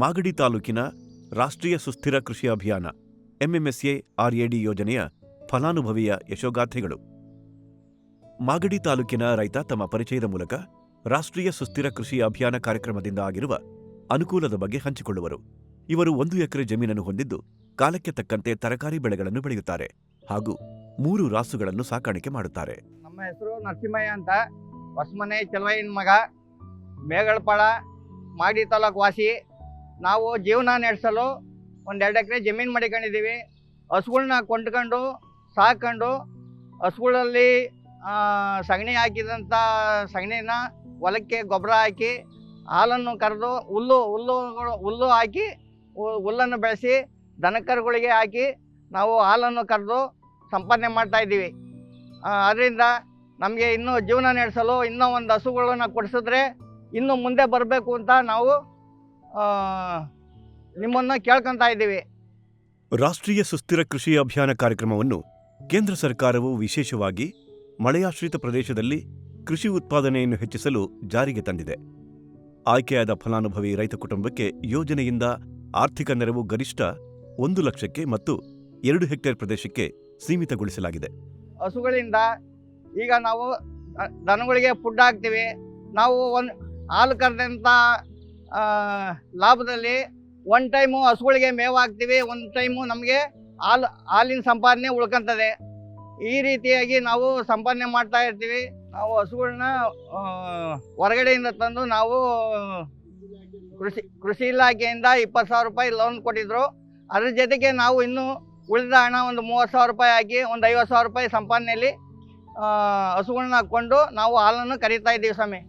ಮಾಗಡಿ ತಾಲೂಕಿನ ರಾಷ್ಟ್ರೀಯ ಸುಸ್ಥಿರ ಕೃಷಿ ಅಭಿಯಾನ, ಎಂಎಂಎಸ್ಎ ಆರ್ಎಡಿ ಯೋಜನೆಯ ಫಲಾನುಭವಿಯ ಯಶೋಗಾಥೆಗಳು ಮಾಗಡಿ ತಾಲೂಕಿನ ರೈತ ತಮ್ಮ ಪರಿಚಯದ ಮೂಲಕ ರಾಷ್ಟ್ರೀಯ ಸುಸ್ಥಿರ ಕೃಷಿ ಅಭಿಯಾನ ಕಾರ್ಯಕ್ರಮದಿಂದ ಆಗಿರುವ ಅನುಕೂಲದ ಬಗ್ಗೆ ಹಂಚಿಕೊಳ್ಳುವರು. ಇವರು ಒಂದು ಎಕರೆ ಜಮೀನನ್ನು ಹೊಂದಿದ್ದು ಕಾಲಕ್ಕೆ ತಕ್ಕಂತೆ ತರಕಾರಿ ಬೆಳೆಗಳನ್ನು ಬೆಳೆಯುತ್ತಾರೆ ಹಾಗೂ ಮೂರು ರಾಸುಗಳನ್ನು ಸಾಕಾಣಿಕೆ ಮಾಡುತ್ತಾರೆ. ನಮ್ಮ ಹೆಸರು ನರಸಿಂಹಯ್ಯ ಅಂತ. ಹೊಸಮನೆ, ಚಲವಯ್ಯನ ಮಗ, ಮೇಗಳಪಾಳ, ಮಾಗಡಿ ತಾಲೂಕು ವಾಸಿ. ನಾವು ಜೀವನ ನಡೆಸಲು ಒಂದು ಎರಡು ಎಕರೆ ಜಮೀನು ಮಾಡಿಕೊಂಡಿದ್ದೀವಿ. ಹಸುಗಳನ್ನ ಕೊಂಡ್ಕೊಂಡು, ಸಾಕೊಂಡು, ಹಸುಗಳಲ್ಲಿ ಸಗಣಿ ಹಾಕಿದಂಥ ಸಗಣಿನ ಹೊಲಕ್ಕೆ ಗೊಬ್ಬರ ಹಾಕಿ, ಹಾಲನ್ನು ಕರೆದು ಹುಲ್ಲು ಹುಲ್ಲುಗಳು ಹುಲ್ಲು ಹಾಕಿ ಹುಲ್ಲನ್ನು ಬೆಳೆಸಿ, ದನಕರುಗಳಿಗೆ ಹಾಕಿ ನಾವು ಹಾಲನ್ನು ಕರೆದು ಸಂಪಾದನೆ ಮಾಡ್ತಾ ಇದ್ದೀವಿ. ಅದರಿಂದ ನಮಗೆ ಇನ್ನೂ ಜೀವನ ನಡೆಸಲು ಇನ್ನೂ ಒಂದು ಹಸುಗಳನ್ನ ಕೊಡಿಸಿದ್ರೆ ಇನ್ನು ಮುಂದೆ ಬರಬೇಕು ಅಂತ ನಾವು ನಿಮ್ಮನ್ನು ಕೇಳ್ಕೊಂತ ಇದ್ದೀವಿ. ರಾಷ್ಟ್ರೀಯ ಸುಸ್ಥಿರ ಕೃಷಿ ಅಭಿಯಾನ ಕಾರ್ಯಕ್ರಮವನ್ನು ಕೇಂದ್ರ ಸರ್ಕಾರವು ವಿಶೇಷವಾಗಿ ಮಳೆಯಾಶ್ರಿತ ಪ್ರದೇಶದಲ್ಲಿ ಕೃಷಿ ಉತ್ಪಾದನೆಯನ್ನು ಹೆಚ್ಚಿಸಲು ಜಾರಿಗೆ ತಂದಿದೆ. ಆಯ್ಕೆಯಾದ ಫಲಾನುಭವಿ ರೈತ ಕುಟುಂಬಕ್ಕೆ ಯೋಜನೆಯಿಂದ ಆರ್ಥಿಕ ನೆರವು ಗರಿಷ್ಠ ಒಂದು ಲಕ್ಷಕ್ಕೆ ಮತ್ತು ಎರಡು ಹೆಕ್ಟೇರ್ ಪ್ರದೇಶಕ್ಕೆ ಸೀಮಿತಗೊಳಿಸಲಾಗಿದೆ. ಹಸುಗಳಿಂದ ಈಗ ನಾವು ದನಗಳಿಗೆ ಫುಡ್ ಹಾಕ್ತೀವಿ. ನಾವು ಒಂದು ಹಾಲು ಕರೆದಂಥ ಲಾಭದಲ್ಲಿ ಒನ್ ಟೈಮು ಹಸುಗಳಿಗೆ ಮೇವು ಹಾಕ್ತೀವಿ ಒಂದು ಟೈಮು ನಮಗೆ ಹಾಲು, ಹಾಲಿನ ಸಂಪಾದನೆ ಉಳ್ಕೊಂತದೆ. ಈ ರೀತಿಯಾಗಿ ನಾವು ಸಂಪಾದನೆ ಮಾಡ್ತಾ ಇರ್ತೀವಿ. ನಾವು ಹಸುಗಳನ್ನ ಹೊರಗಡೆಯಿಂದ ತಂದು ನಾವು ಕೃಷಿ ಕೃಷಿ ಇಲಾಖೆಯಿಂದ ಇಪ್ಪತ್ತು ಸಾವಿರ ರೂಪಾಯಿ ಲೋನ್ ಕೊಟ್ಟಿದ್ರು. ಅದ್ರ ಜೊತೆಗೆ ನಾವು ಇನ್ನೂ ಉಳಿದ ಹಣ ಒಂದು ಮೂವತ್ತು ಸಾವಿರ ರೂಪಾಯಿ ಹಾಕಿ ಒಂದು ಐವತ್ತು ಸಾವಿರ ರೂಪಾಯಿ ಸಂಪಾದನೆಯಲ್ಲಿ ಹಸುಗಳನ್ನ ಹಾಕ್ಕೊಂಡು ನಾವು ಹಾಲನ್ನು ಕರೀತಾ ಇದ್ದೀವಿ ಸ್ವಾಮಿ.